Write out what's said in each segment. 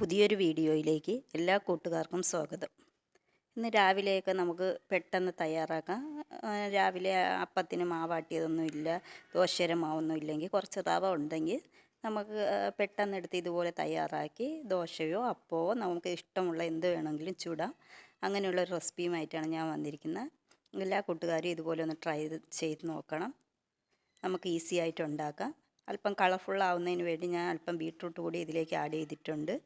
പുതിയൊരു വീഡിയോയിലേക്ക് എല്ലാ കൂട്ടുകാർക്കും സ്വാഗതം. ഇന്ന് രാവിലെയൊക്കെ നമുക്ക് പെട്ടെന്ന് തയ്യാറാക്കാം. രാവിലെ അപ്പത്തിന് മാവാട്ടിയതൊന്നും ഇല്ല ദോശയുടെ മാവൊന്നും ഇല്ലെങ്കിൽ കുറച്ച് റവ ഉണ്ടെങ്കിൽ നമുക്ക് പെട്ടെന്ന് എടുത്ത് ഇതുപോലെ തയ്യാറാക്കി ദോശയോ അപ്പോ നമുക്ക് ഇഷ്ടമുള്ള എന്ത് വേണമെങ്കിലും ചൂടാം. അങ്ങനെയുള്ള ഒരു റെസിപ്പിയുമായിട്ടാണ് ഞാൻ വന്നിരിക്കുന്നത്. എല്ലാ കൂട്ടുകാരും ഇതുപോലെ ഒന്ന് ട്രൈ ചെയ്ത് നോക്കണം. നമുക്ക് ഈസി ആയിട്ട് ഉണ്ടാക്കാം. അല്പം കളർഫുൾ വേണ്ടി ഞാൻ അല്പം ബീട്രൂട്ട് കൂടി ഇതിലേക്ക് ആഡ് ചെയ്തിട്ടുണ്ട്.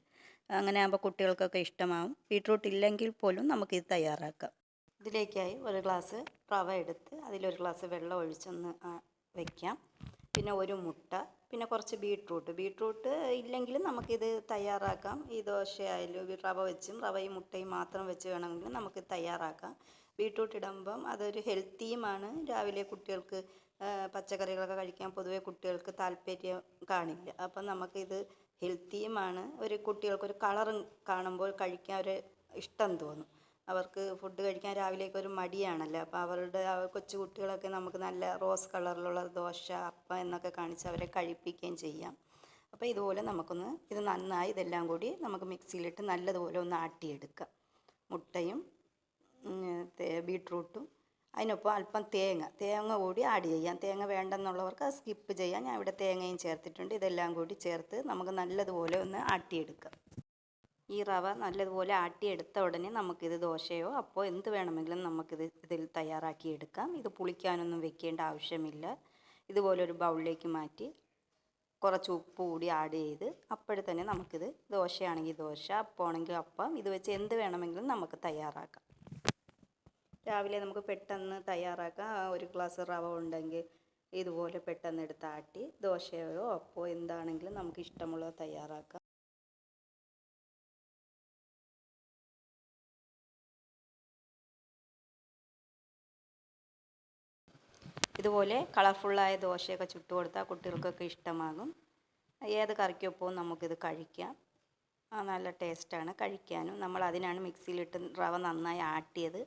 അങ്ങനെ ആകുമ്പോൾ കുട്ടികൾക്കൊക്കെ ഇഷ്ടമാവും. ബീട്രൂട്ട് ഇല്ലെങ്കിൽ പോലും നമുക്കിത് തയ്യാറാക്കാം. ഇതിലേക്കായി ഒരു ഗ്ലാസ് റവ എടുത്ത് അതിലൊരു ഗ്ലാസ് വെള്ളം ഒഴിച്ചൊന്ന് വയ്ക്കാം പിന്നെ ഒരു മുട്ട പിന്നെ കുറച്ച് ബീട്രൂട്ട്. ബീട്രൂട്ട് ഇല്ലെങ്കിലും നമുക്കിത് തയ്യാറാക്കാം. ഈ ദോശയായാലും റവ വെച്ചും റവയും മുട്ടയും മാത്രം വെച്ച് വേണമെങ്കിൽ നമുക്ക് തയ്യാറാക്കാം. ബീട്രൂട്ട് ഇടുമ്പം അതൊരു ഹെൽത്തിയുമാണ്. രാവിലെ കുട്ടികൾക്ക് പച്ചക്കറികളൊക്കെ കഴിക്കാൻ പൊതുവെ കുട്ടികൾക്ക് താല്പര്യം കാണില്ല. അപ്പം നമുക്കിത് ഹെൽത്തിയുമാണ് ഒരു കുട്ടികൾക്കൊരു കളറും കാണുമ്പോൾ കഴിക്കാൻ ഒരു ഇഷ്ടം തോന്നും. അവർക്ക് ഫുഡ് കഴിക്കാൻ രാവിലേക്ക് ഒരു മടിയാണല്ലോ. അപ്പോൾ അവരുടെ കൊച്ചു കുട്ടികളൊക്കെ നമുക്ക് നല്ല റോസ് കളറിലുള്ള ദോശ അപ്പം എന്നൊക്കെ കാണിച്ച് അവരെ കഴിപ്പിക്കുകയും ചെയ്യാം. അപ്പോൾ ഇതുപോലെ നമുക്കൊന്ന് ഇത് നന്നായി ഇതെല്ലാം കൂടി നമുക്ക് മിക്സിയിലിട്ട് നല്ലതുപോലെ ഒന്ന് ആട്ടിയെടുക്കാം. മുട്ടയും ബീട്രൂട്ടും അതിനൊപ്പം അല്പം തേങ്ങ തേങ്ങ കൂടി ആഡ് ചെയ്യാം. തേങ്ങ വേണ്ടെന്നുള്ളവർക്ക് അത് സ്കിപ്പ് ചെയ്യാം. ഞാൻ ഇവിടെ തേങ്ങയും ചേർത്തിട്ടുണ്ട്. ഇതെല്ലാം കൂടി ചേർത്ത് നമുക്ക് നല്ലതുപോലെ ഒന്ന് ആട്ടിയെടുക്കാം. ഈ റവ നല്ലതുപോലെ ആട്ടിയെടുത്ത ഉടനെ നമുക്കിത് ദോശയോ അപ്പോൾ എന്ത് വേണമെങ്കിലും നമുക്കിത് ഇതിൽ തയ്യാറാക്കിയെടുക്കാം ഇത് പുളിക്കാനൊന്നും വെക്കേണ്ട ആവശ്യമില്ല. ഇതുപോലെ ഒരു ബൗളിലേക്ക് മാറ്റി കുറച്ച് ഉപ്പ് കൂടി ആഡ് ചെയ്ത് അപ്പോഴത്തന്നെ നമുക്കിത് ദോശയാണെങ്കിൽ ദോശ അപ്പമാണെങ്കിൽ അപ്പം. ഇത് വെച്ച് എന്ത് വേണമെങ്കിലും നമുക്ക് തയ്യാറാക്കാം. രാവിലെ നമുക്ക് പെട്ടെന്ന് തയ്യാറാക്കാം. ഒരു ഗ്ലാസ് റവ ഉണ്ടെങ്കിൽ ഇതുപോലെ പെട്ടെന്ന് എടുത്ത് ആട്ടി ദോശയോ അപ്പോ എന്താണെങ്കിലും നമുക്ക് ഇഷ്ടമുള്ളത് തയ്യാറാക്കാം. ഇതുപോലെ കളർഫുള്ളായ ദോശയൊക്കെ ചുട്ടു കൊടുത്താൽ കുട്ടികൾക്കൊക്കെ ഇഷ്ടമാകും. ഏത് കറിക്കൊപ്പവും നമുക്കിത് കഴിക്കാം. നല്ല ടേസ്റ്റാണ് കഴിക്കാനും നമ്മൾ അതിനാണ് മിക്സിയിലിട്ട് റവ നന്നായി ആട്ടിയത്.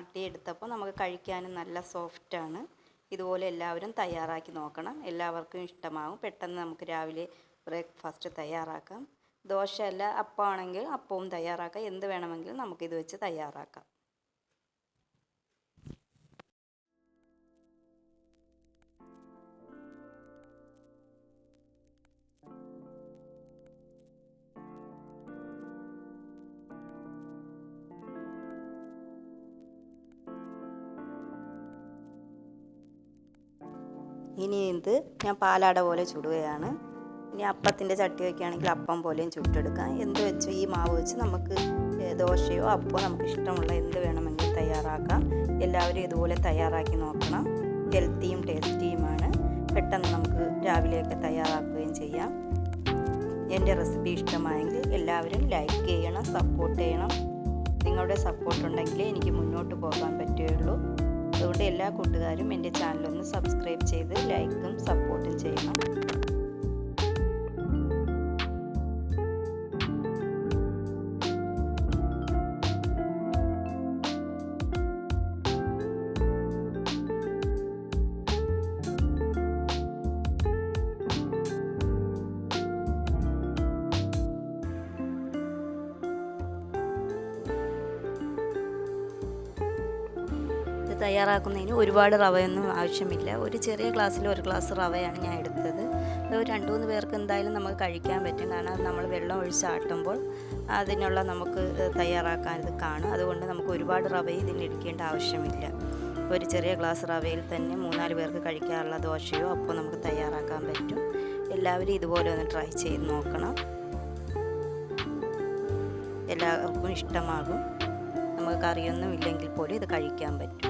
ആട്ടിയെടുത്തപ്പോൾ നമുക്ക് കഴിക്കാനും നല്ല സോഫ്റ്റാണ്. ഇതുപോലെ എല്ലാവരും തയ്യാറാക്കി നോക്കണം. എല്ലാവർക്കും ഇഷ്ടമാകും പെട്ടെന്ന് നമുക്ക് രാവിലെ ബ്രേക്ക്ഫാസ്റ്റ് തയ്യാറാക്കാം. ദോശയല്ല അപ്പമാണെങ്കിൽ അപ്പവും തയ്യാറാക്കാം. എന്ത് വേണമെങ്കിലും നമുക്കിത് വെച്ച് തയ്യാറാക്കാം. ഇനി ഇത് ഞാൻ പാലാട പോലെ ചുടുകയാണ്. ഇനി അപ്പത്തിന്റെ ചട്ടി വയ്ക്കുകയാണെങ്കിൽ അപ്പം പോലെയും ചുട്ടെടുക്കാം. എന്ത് വെച്ചോ? ഈ മാവ് വെച്ച് നമുക്ക് ദോശയോ അപ്പോ നമുക്ക് ഇഷ്ടമുള്ള എന്ത് വേണമെങ്കിൽ തയ്യാറാക്കാം. എല്ലാവരും ഇതുപോലെ തയ്യാറാക്കി നോക്കണം. ഹെൽത്തിയും ടേസ്റ്റിയുമാണ്. പെട്ടെന്ന് നമുക്ക് രാവിലെയൊക്കെ തയ്യാറാക്കുകയും ചെയ്യാം. എന്റെ റെസിപ്പി ഇഷ്ടമായെങ്കിൽ എല്ലാവരും ലൈക്ക് ചെയ്യണം സപ്പോർട്ട് ചെയ്യണം. നിങ്ങളുടെ സപ്പോർട്ട് ഉണ്ടെങ്കിലേ എനിക്ക് മുന്നോട്ട് പോകാൻ പറ്റുകയുള്ളൂ. അതുകൊണ്ട് എല്ലാ കൂട്ടുകാരും എന്റെ ചാനലൊന്ന് സബ്സ്ക്രൈബ് ചെയ്ത് ലൈക്കും തയ്യാറാക്കുന്നതിന് ഒരുപാട് റവയൊന്നും ആവശ്യമില്ല. ഒരു ചെറിയ ഗ്ലാസ്സിൽ ഒരു ഗ്ലാസ് റവയാണ് ഞാൻ എടുത്തത്. ഒരു രണ്ട് മൂന്ന് പേർക്ക് എന്തായാലും നമുക്ക് കഴിക്കാൻ പറ്റും. കാരണം നമ്മൾ വെള്ളം ഒഴിച്ച് ആട്ടുമ്പോൾ അതിനുള്ള നമുക്ക് തയ്യാറാക്കാൻ ഇത് കാണും. അതുകൊണ്ട് നമുക്ക് ഒരുപാട് റവ ഇതിന് എടുക്കേണ്ട ആവശ്യമില്ല. ഒരു ചെറിയ ഗ്ലാസ് റവയിൽ തന്നെ മൂന്നാൽ പേർക്ക് കഴിക്കാനുള്ള ദോശയോ അപ്പോൾ നമുക്ക് തയ്യാറാക്കാൻ പറ്റും. എല്ലാവരും ഇതുപോലെ ഒന്ന് ട്രൈ ചെയ്ത് നോക്കണം. എല്ലാവർക്കും ഇഷ്ടമാകും. നമുക്ക് കറിയൊന്നും ഇല്ലെങ്കിൽ പോലും ഇത് കഴിക്കാൻ പറ്റും.